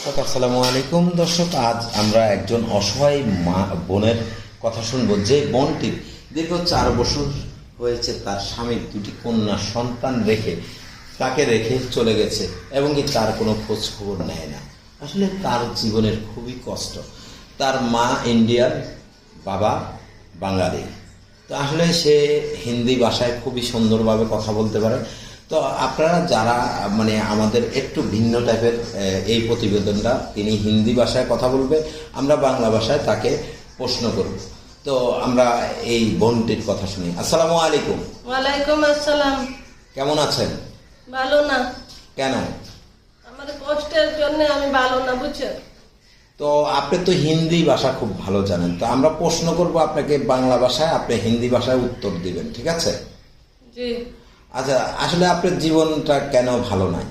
দর্শক, আসসালামু আলাইকুম। দর্শক, আজ আমরা একজন অসহায় মা, বোনের কথা শুনব। যে বোনটির দীর্ঘ চার বছর হয়েছে তার স্বামীর দুটি কন্যা সন্তান রেখে, তাকে রেখে চলে গেছে এবং কি তার কোনো খোঁজ খবর নেয় না। আসলে তার জীবনের খুবই কষ্ট। তার মা ইন্ডিয়ার বাবা বাঙালি। তো আসলে সে হিন্দি ভাষায় খুবই সুন্দরভাবে কথা বলতে পারে। তো আপনারা যারা মানে আমাদের একটু ভিন্ন টাইপের এই প্রতিবেদনটা তিনি হিন্দি ভাষায় কথা বলবে আমরা বাংলা ভাষায় তাকে প্রশ্ন করব। তো আমরা এই বোনটির কথা শুনি। আসসালামু আলাইকুম। ওয়ালাইকুম আসসালাম। কেমন আছেন? ভালো না। কেন? আমার কষ্টের জন্য আমি ভালো না বুঝছ? তো আপনি তো হিন্দি ভাষা খুব ভালো জানেন। তো আমরা প্রশ্ন করব আপনাকে বাংলা ভাষায় আপনি হিন্দি ভাষায় উত্তর দিবেন ঠিক আছে? जी আচ্ছা আসলে আপনার জীবনটা কেন ভালো নাই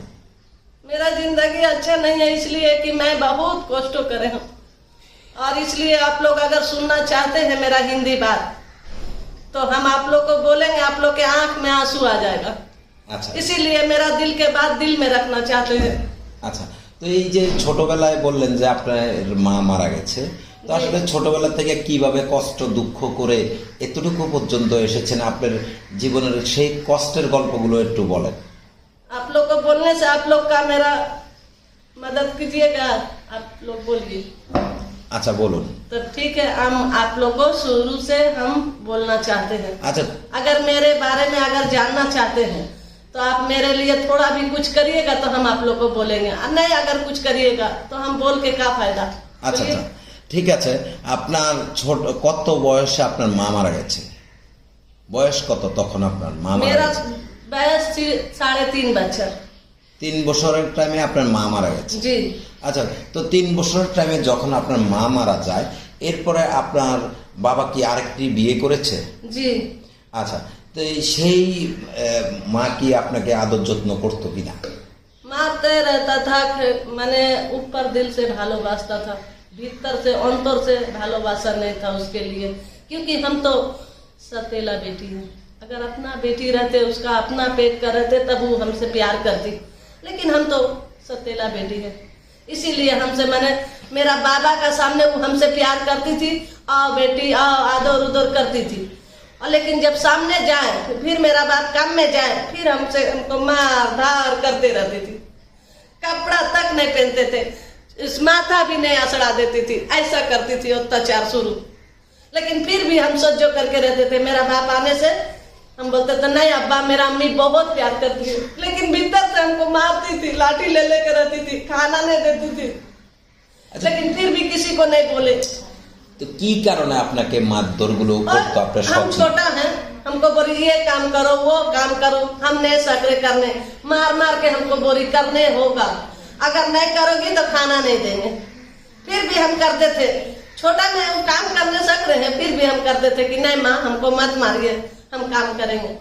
मेरा जिंदगी अच्छा नहीं है इसलिए कि मैं बहुत कष्ट करे हूँ और इसलिए आप लोग अगर सुनना चाहते हैं मेरा हिंदी बात तो हम आप लोग को बोलेंगे आप लोग के आंख में आंसू आ जाएगा আচ্ছা इसीलिए मेरा दिल के बात दिल में रखना चाहते हैं আচ্ছা তো এই যে ছোটবেলায় বললেন যে আপনার মা মারা গেছে তো আসলে ছোটবেলা থেকে কিভাবে কষ্ট দুঃখ করে এতটুকু পর্যন্ত এসেছেন আপনার জীবনের সেই কষ্টের গল্পগুলো একটু বলেন आप लोग को बोलने से आप लोग का मेरा मदद कीजिएगा आप लोग बोलिए আচ্ছা বলুন तो ठीक है हम आप लोग को शुरू से हम बोलना चाहते हैं আচ্ছা अगर मेरे बारे में अगर जानना चाहते हैं तो आप मेरे लिए थोड़ा भी कुछ करिएगा तो हम आप लोग को बोलेंगे और नहीं अगर कुछ करिएगा तो हम बोल के क्या फायदा আচ্ছা बोलिए। আচ্ছা ঠিক আছে আপনার ছোট কত বয়সে আপনার মা মারা গেছে বয়স কত তখন আপনার মা মারা मेरा গেছে बयस थी- साढ़े तीन बच्चर তিন বছরের টাইমে আপনার মা মারা গেছে जी আচ্ছা তো তিন বছরের টাইমে যখন আপনার মা মারা যায় এরপরে আপনার বাবা কি আরেকটি বিয়ে করেছে जी আচ্ছা তো এই সেই আহ, মা কি আপনাকে আদর যত্ন করতো কিনা मारते रहता था खे- मैंने ऊपर दिल से भालोबासता था भीतर से, अंतर से भालोबासा नहीं था उसके लिए। क्योंकि हम तो सतेला बेटी हैं। अगर अपना बेटी रहते, उसका अपना पेट का रहते, तब वो हमसे प्यार करती। लेकिन हम तो सतेला बेटी है। इसीलिए हमसे मैंने, मेरा बाबा का सामने वो हमसे प्यार करती थी, आओ बेटी, आओ, आदर उदर करती थी। और लेकिन जब सामने जाए, फिर मेरा बाप काम में जाए, फिर हमसे हमको मार धार करते रहती थी। कपड़ा तक नहीं पहनते थे। इस माथा भी नहीं असड़ा देती थी ऐसा करती थी अत्याचार शुरू लेकिन फिर भी हम सज्जो करके रहते थे मेरा बाप आने से हम बोलते थे नहीं अब्बा मेरा अम्मी बहुत प्यार करती है लेकिन भीतर से हमको मारती थी लाठी ले लेकर रहती थी खाना नहीं देती थी আচ্ছা लेकिन फिर भी किसी को नहीं बोले তো কি কারণে আপনাকে মারধরগুলো और করতো আপনার हम সব छोटा है हमको बोली ये काम करो वो काम करो हम नहीं सकरे करने मार मार के हमको बोली करने होगा अगर नहीं करोगी तो खाना नहीं देंगे फिर भी हम करते थे छोटा में हम काम करने सक रहे हैं फिर भी हम करते थे कि नहीं माँ हमको मत मारिए हम काम करेंगे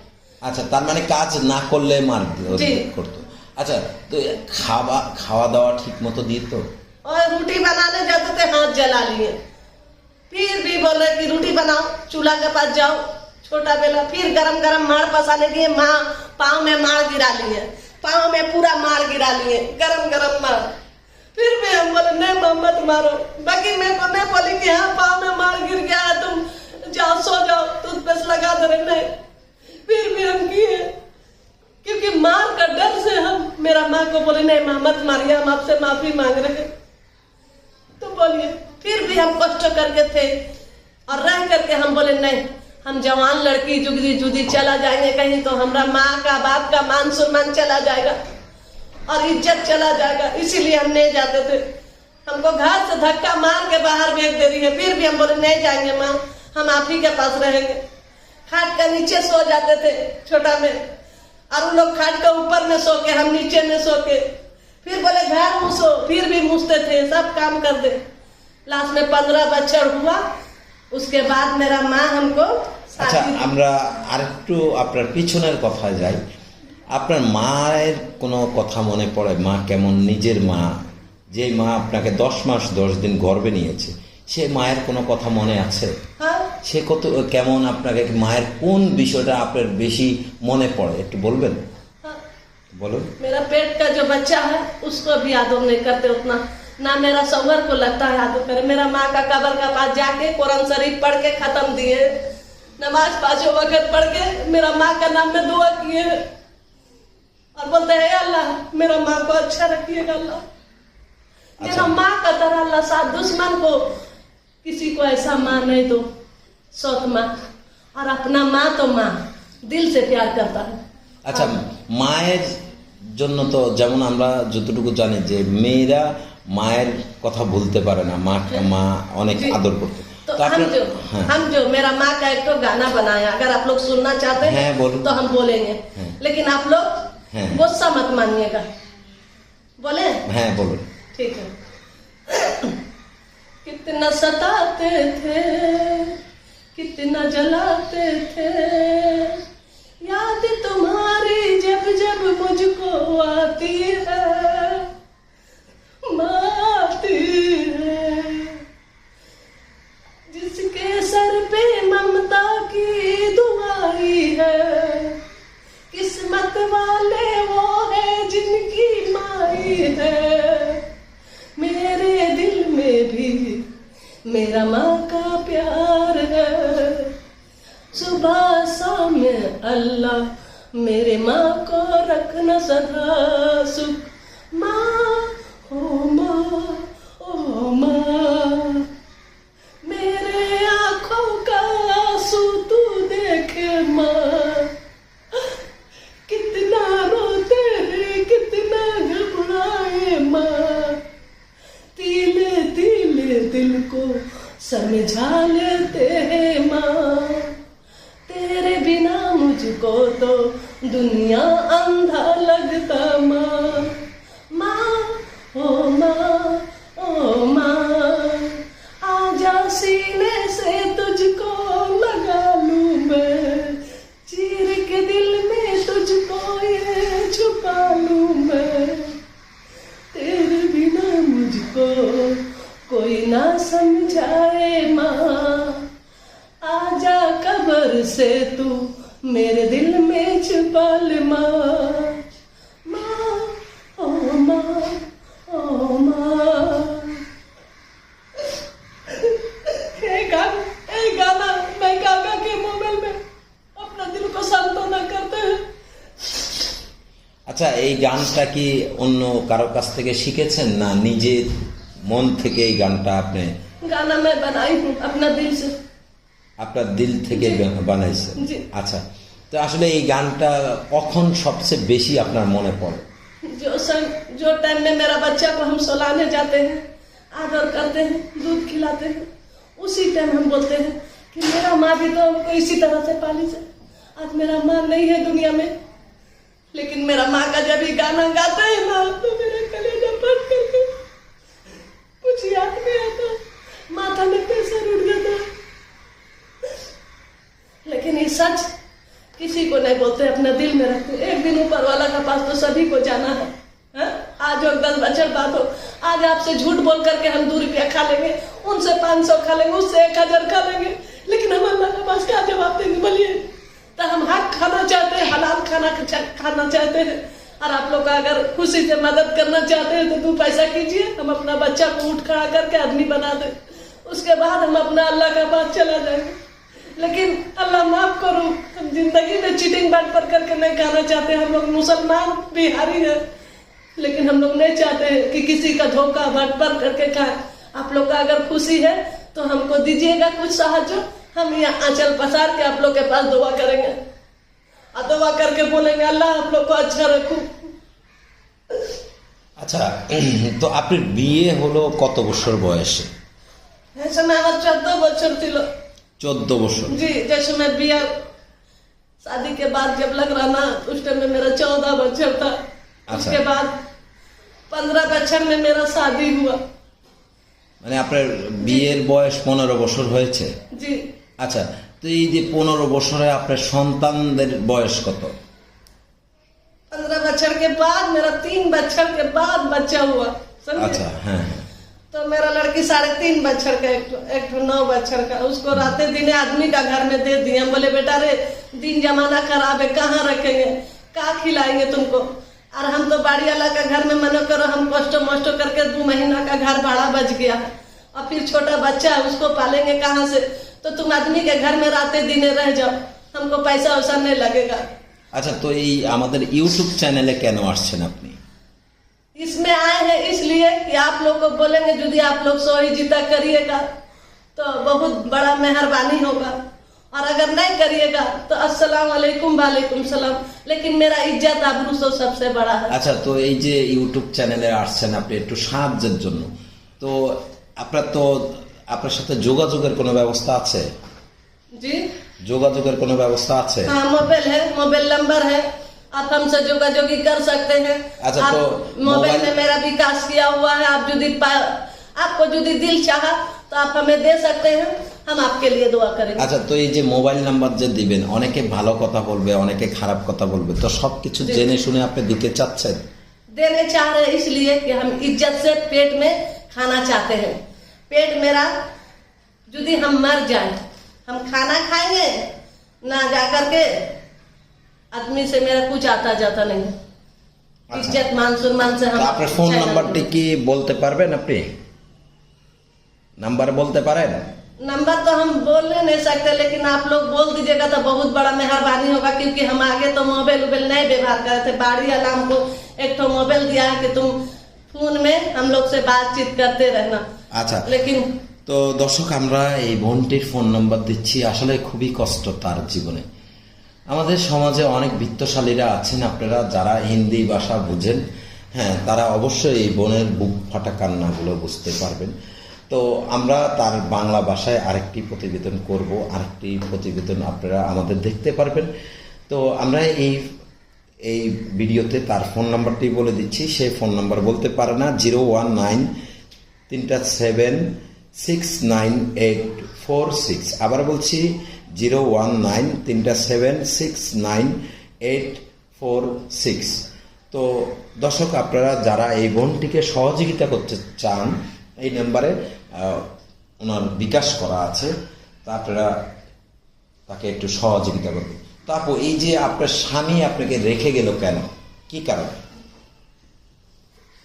আচ্ছা তার মানে কাজ না করলে মার জি। করতো আচ্ছা তো খাওয়া খাওয়া দাওয়া ঠিক মতো দিত और रोटी बनाने जाते थे हाथ जला लिए फिर भी बोले कि रोटी बनाओ चूल्हा के पास जाओ छोटा बेला फिर गरम गरम माड़ पसाने के लिए माँ पाँव में माड़ गिरा लिए पाँव में पूरा माड़ गिरा लिए गरम गरम माड़ फिर भी हम बोले, नहीं माँ मत मारो। बाकी मैं को नहीं बोली कि हाँ पाँव में माड़ गिर गया है, तुम जाओ, सो जाओ टूथपेस्ट लगा दे रहे नहीं फिर भी हम किए। क्योंकि मार का डर से हम, मेरा माँ को बोले, नहीं माँ मत मारिए हम आपसे माफ़ी मांग रहे हैं। तो बोलिए, फिर भी हम कष्ट करके थे और रह करके हम बोले, नहीं हम जवान लड़की जुगदी जुदी चला जाएँगे, कहीं तो हमारा माँ का, बाप का मान सम्मान चला जाएगा और इज़्ज़त चला जाएगा, इसीलिए हम नहीं जाते थे। हमको घर से धक्का मार के बाहर भेज दे रही है, फिर भी हम बोले, नहीं जाएँगे माँ, हम आप ही के पास रहेंगे। खाट के नीचे सो जाते थे, छोटा में। और उन लोग खाट के ऊपर में सो के हम नीचे में सो के फिर बोले, घर मुसो। फिर भी मुसते थे, सब काम कर दे। लास्ट में पंद्रह बच्चर हुआ, उसके बाद मेरा माँ हमको আচ্ছা शादी আমরা আরেকটু আপনার পিছনের কথায় যাই আপনার মায়ের কোনো কথা মনে পড়ে মা কেমন নিজের মা যে মা আপনাকে দশ মাস দশ দিন গর্বে নিয়েছে সে মায়ের কোনো কথা মনে আছে हाँ সে কত কেমন আপনাকে মায়ের কোন বিষয়টা আপনার বেশি মনে পড়ে একটু বলবেন हाँ বলুন मेरा पेट का जो बच्चा है उसको भी आदर नहीं करते उतना ना मेरा सौहर को लगता है याद करे मेरा माँ का कबर का पास जाके कुरान शरीफ पढ़ के खत्म दिए नमाज पाँचों वक्त पढ़ के मेरा माँ का नाम में दुआ किए और बोलते हैं अल्लाह मेरा माँ को अच्छा रखिएगा अल्लाह मेरा अच्छा। माँ का तरह अल्लाह साथ दुश्मन को किसी को ऐसा माँ नहीं दो सौत माँ और अपना माँ तो माँ दिल से प्यार करता है আচ্ছা মায়ের জন্য তো যেমন আমরা যতটুকু জানি যে মেয়েরা মায়ের কথা ভুলতে পারে না মা মা অনেক जी। আদর করতো तो हम जो हाँ। हम जो मेरा माँ का एक तो गाना बनाया अगर आप लोग सुनना चाहते हैं तो हम बोलेंगे। लेकिन आप लोग गुस्सा मत मानिएगा। बोले? हैं बोलो। ठीक है। कितना सताते थे कितना जलाते थे। वाले वो है जिनकी माई है। मेरे दिल में भी मेरा माँ का प्यार है। सुबह शाम अल्लाह मेरे माँ को रखना सदा सुख माँ तीले तीले दिल को समझा लेते हैं माँ। तेरे बिना मुझको तो दुनिया अंधा समझाए माँ आजा कबर से तू मेरे दिल में छुपा ले माँ माँ ओ माँ ओ माँ ये गाना ये गाना मैं गा गा के मोबाइल में अपना दिल को सांत्वना करते हैं আচ্ছা এই গানটা কি অন্য কারো কাছ থেকে শিখেছেন না নিজে মন থেকে এই গানটা আপনি गाना मैं बनाई हूँ अपना दिल से আপনার দিল থেকে বা- বানাইছেন জি। আচ্ছা তো আসলে এই গানটা কখন সবচেয়ে বেশি আপনার মনে পড়ে जो सम, जो टाइम में मेरा बच्चा को हम सोलाने जाते हैं आदर करते हैं दूध खिलाते हैं उसी टाइम हम बोलते हैं कि मेरा माँ भी तो हमको इसी तरह से पाली से आज मेरा माँ नहीं है दुनिया में लेकिन मेरा माँ का जब भी गाना गाता है ना तो मेरा कलेजा फट करके कुछ याद नहीं आता माथा में प्रेशर उठ जाता। है लेकिन ये सच, किसी को नहीं बोलते, अपने दिल में रखते। एक दिन ऊपर वाला का पास तो सभी को जाना है? आज हो दस बचर बात हो। आज आपसे झूठ बोल करके हम दो रुपया खा लेंगे, उनसे पाँच सौ खा लेंगे, उससे एक हज़ार खा लेंगे। लेकिन हम के पास क्या जवाब देंगे, बोलिए? तो हम हक खाना चाहते हैं, हलाल खाना खाना चाहते हैं। और आप लोग अगर खुशी से मदद करना चाहते हैं तो दो पैसा कीजिए, हम अपना बच्चा को उठ खड़ा करके आदमी बना दे। उसके बाद हम अपना अल्लाह का पास चला जाएँगे। लेकिन अल्लाह माफ़ करो, हम ज़िंदगी में चीटिंग बांट पर करके नहीं कहना चाहते। हम लोग मुसलमान बिहारी हैं। लेकिन हम लोग नहीं चाहते हैं कि किसी का धोखा बांट पर करके कहा आप लोग का अगर खुशी है तो हमको दीजिएगा कुछ सहायता हम यहाँ आंचल पसार के आप लोग के पास दुआ करेंगे। और दुआ करके बोलेंगे, अल्लाह आप लोग को अच्छा रखो। अच्छा तो आपने बीए होलो कत बस বয়সে? ऐसे में আমার चौदह बच्चर थी চোদ্দ বছর जी जैसे मैं बिया शादी के बाद जब लग रहा ना उस टाइम में मेरा चौदह बच्चर था उसके बाद पंद्रह बच्चर में मेरा शादी हुआ মানে আপনার বিয়ের বয়স পনেরো বছর হয়েছে जी আচ্ছা তো এই যে পনেরো বছরে আপনার সন্তানদের বয়স কত पंद्रह बच्चर के बाद मेरा तीन बच्चर के बाद बच्चा हुआ समझे আচ্ছা হ্যাঁ হ্যাঁ तो मेरा लड़की साढ़े तीन बच्चर का एक ठो- एक ठो नौ बच्चर का उसको राते दिने आदमी का घर में दे दिए हम बोले बेटा रे दिन जमाना खराब है कहाँ रखेंगे कहाँ खिलाएंगे तुमको और हम तो बाड़ी वाला का घर में मनो करो हम कष्टो मष्टो करके दो महीना का घर भाड़ा बच गया है और फिर छोटा बच्चा है उसको पालेंगे कहाँ से तो तुम आदमी के घर में राते दिने रह जाओ हमको पैसा वैसा नहीं लगेगा আচ্ছা তো এই আমাদের ইউটিউব চ্যানেলে কেন আসছেন আপনি इसमें आए हैं इसलिए कि आप लोग को बोलेंगे यदि आप लोग सोई जीता करिएगा तो बहुत बड़ा मेहरबानी होगा और अगर नहीं करिएगा तो अस्सलाम वालेकुम वालेकुम सलाम लेकिन मेरा इज्जत आबरू तो सबसे बड़ा है আচ্ছা তো এই যে ইউটিউব চ্যানেলে আসছেন আপনি একটু সাহায্যের জন্য তো আপনার তো আপনার সাথে যোগাযোগের কোনো ব্যবস্থা আছে जी যোগাযোগের কোনো ব্যবস্থা আছে हाँ मोबाइल है मोबाइल नंबर है आप हमसे जोगाजोगी कर सकते हैं अच्छा, आप तो मोबाइल मोबाइल- में मेरा विकास किया हुआ है आप यदि पा- आपको यदि दिल चाहा तो आप हमें दे सकते हैं हम आपके लिए दुआ करेंगे আচ্ছা তো এই যে মোবাইল নাম্বার যে দিবেন অনেকে ভালো কথা বলবে অনেকে খারাপ কথা বলবে তো সবকিছু জি। জেনে শুনে আপনি দিতে চাচ্ছেন देने चाह रहे हैं इसलिए कि हम इज्जत से पेट में खाना चाहते हैं पेट मेरा यदि हम मर जाए हम खाना खाएंगे ना जा करके आदमी से मेरा कुछ आता जाता नहीं अच्छा। इज्जत मान सम्मान से তো हम আপনার ফোন चैनल নাম্বারটি কি বলতে পারবেন আপনি নাম্বার বলতে পারেন नंबर तो हम बोल नहीं सकते लेकिन आप लोग बोल दीजिएगा तो बहुत बड़ा मेहरबानी होगा क्योंकि हम आगे तो मोबाइल उबाइल नहीं व्यवहार कर रहे थे बाड़ी वाला हमको एक तो मोबाइल दिया है कि तुम फोन में हम लोग से बातचीत करते रहना আচ্ছা लेकिन তো দর্শক আমরা এই বোনটির ফোন নাম্বার দিচ্ছি আসলে খুবই কষ্ট তার জীবনে আমাদের সমাজে অনেক বিত্তশালীরা আছেন, আপনারা যারা হিন্দি ভাষা বুঝেন হ্যাঁ তারা অবশ্যই এই বোনের বুক ফাটা কান্নাগুলো বুঝতে পারবেন। তো আমরা তার বাংলা ভাষায় আরেকটি প্রতিবেদন করব, আরেকটি প্রতিবেদন আপনারা আমাদের দেখতে পারবেন। তো আমরা এই এই ভিডিওতে তার ফোন নাম্বারটি বলে দিচ্ছি, সে ফোন নাম্বার বলতে পারে না, জিরো ওয়ান নাইন, তিনটা seven, six nine eight four six. আবার বলছি জিরো ওয়ান নাইন তিনটা seven six nine eight four six তো দর্শক আপনারা যারা এই বোনটিকে সহযোগিতা করতে চান এই নাম্বারে আহ, ওনার বিকাশ করা আছে তা আপনারা তাকে একটু সহযোগিতা করবেন তো আপু এই যে আপনার স্বামী আপনাকে রেখে গেল কেন কি কারণ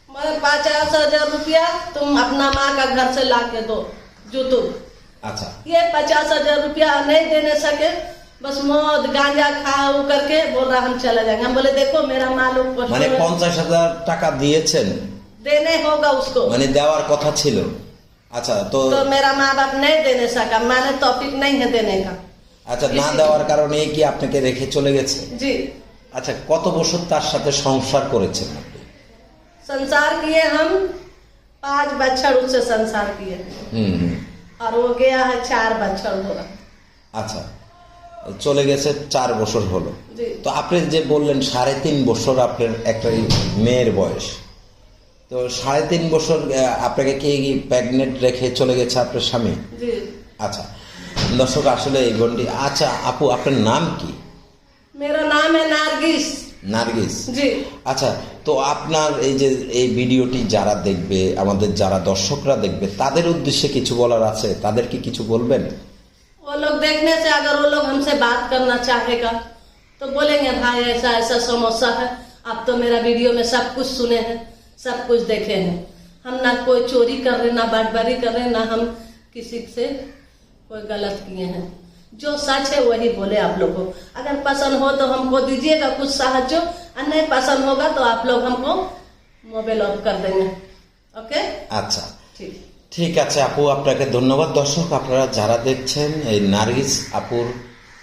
मैं पचास हजार रुपया तुम अपना माँ का घर से ला के दो जो तुम আচ্ছা ये पचास हजार रुपया नहीं देने सके बस मौत गांजा खा ऊ करके बोल रहा हम चले जाएंगे हम बोले देखो मेरा माँ लोग कष्ट মানে में- পঞ্চাশ হাজার টাকা দিয়েছেন देने होगा उसको মানে দেওয়ার কথা ছিল আচ্ছা তো तो मेरा माँ बाप नहीं देने सका माने तौफीक नहीं है देने का আচ্ছা না इसी- দেওয়ার কারণে কি আপনাকে রেখে চলে গেছে जी আচ্ছা কত বছর তার সাথে সংসার করেছেন আপনি संसार किए हम पांच बच्चर उससे संसार किए হুম হুম और वो गया है चार बच्चर हो रहा আচ্ছা চলে গেছে চার বছর হলো जी তো আপনি যে বললেন সাড়ে তিন বছর আপনার একটা মেয়ের বয়স তো সাড়ে তিন বছর আহ, আপনাকে কি প্রেগনেন্ট রেখে চলে গেছে আপনার স্বামী जी আচ্ছা দর্শক আসলে এই বোনটি আচ্ছা আপু আপনার নাম কি मेरा नाम है नारगिस নার্গিস जी আচ্ছা তো আপনার এই যে এই ভিডিওটি যারা দেখবে আমাদের যারা দর্শকরা দেখবে তাদের উদ্দেশ্যে কিছু বলার আছে তাদের কি কিছু বলবেন वो लोग देखने से अगर वो लोग हमसे बात करना चाहेगा तो बोलेंगे भाई ऐसा ऐसा समस्या है आप तो मेरा वीडियो में सब कुछ सुने हैं सब कुछ देखे हैं हम ना कोई चोरी कर रहे ना बाटबारी कर रहे ना हम किसी से कोई गलत किए हैं जो सच है वही बोले आप लोग को। अगर पसंद हो तो हमको दीजिएगा कुछ साहज और नहीं पसंद होगा तो आप लोग हमको মোবাইল অফ করে দেন ওকে আচ্ছা ঠিক ঠিক আছে আপু আপনাকে ধন্যবাদ দর্শক আপনারা যারা দেখছেন এই নারিস আপুর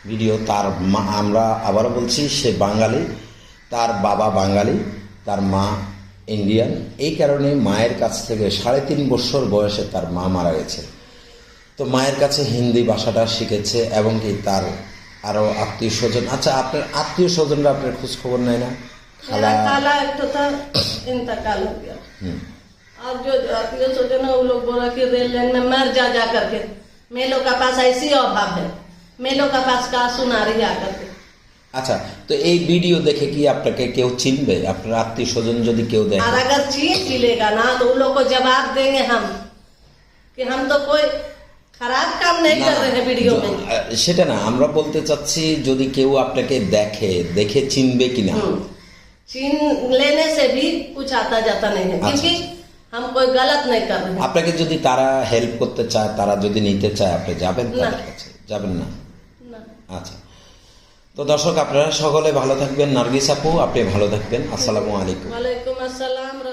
ভিডিও তার মা আমরা আবারও বলছি সে বাঙালি তার বাবা বাঙালি তার মা ইন্ডিয়ান এই কারণে মায়ের কাছ থেকে সাড়ে তিন বছর বয়সে তার মা মারা গেছে। তো মায়ের কাছে হিন্দি ভাষাটা শিখেছে এবং কি তার আরও আত্মীয় স্বজন আচ্ছা আপনার আত্মীয় স্বজনরা আপনার খোঁজ খবর নেয় না খালা मेरा काला एक तो था इंतकाल हो गया হুম और जो आत्मीय सोचे ना वो लोग बोला कि रेल लाइन में मर जा जा करके मेलों का पास ऐसी अभाव है मेलों का पास का सुना रही आकर के আচ্ছা তো এই ভিডিও দেখে কি আপনাকে কেউ চিনবে আপনার আত্মীয় স্বজন যদি কেউ और দেখে अगर चीज मिलेगा ना तो उन लोग को जवाब देंगे हम कि हम तो कोई সেটা না আমরা বলতে চাচ্ছি যদি কেউ আপনাকে দেখে দেখে চিনবে কিনা হুম। चीन लेने से भी कुछ आता जाता नहीं है अच्छा, क्योंकि हम कोई गलत नहीं कर रहे हैं আপনাকে যদি তারা হেল্প করতে চায় তারা যদি নিতে চায় আপনি যাবেন না। তাদের কাছে যাবেন না ना। আচ্ছা তো দর্শক আপনারা সকলে ভালো থাকবেন নার্গিস আপু আপনি ভালো থাকবেন আসসালামু আলাইকুম वालेकुम अस्सलाम रहमतुल्लाह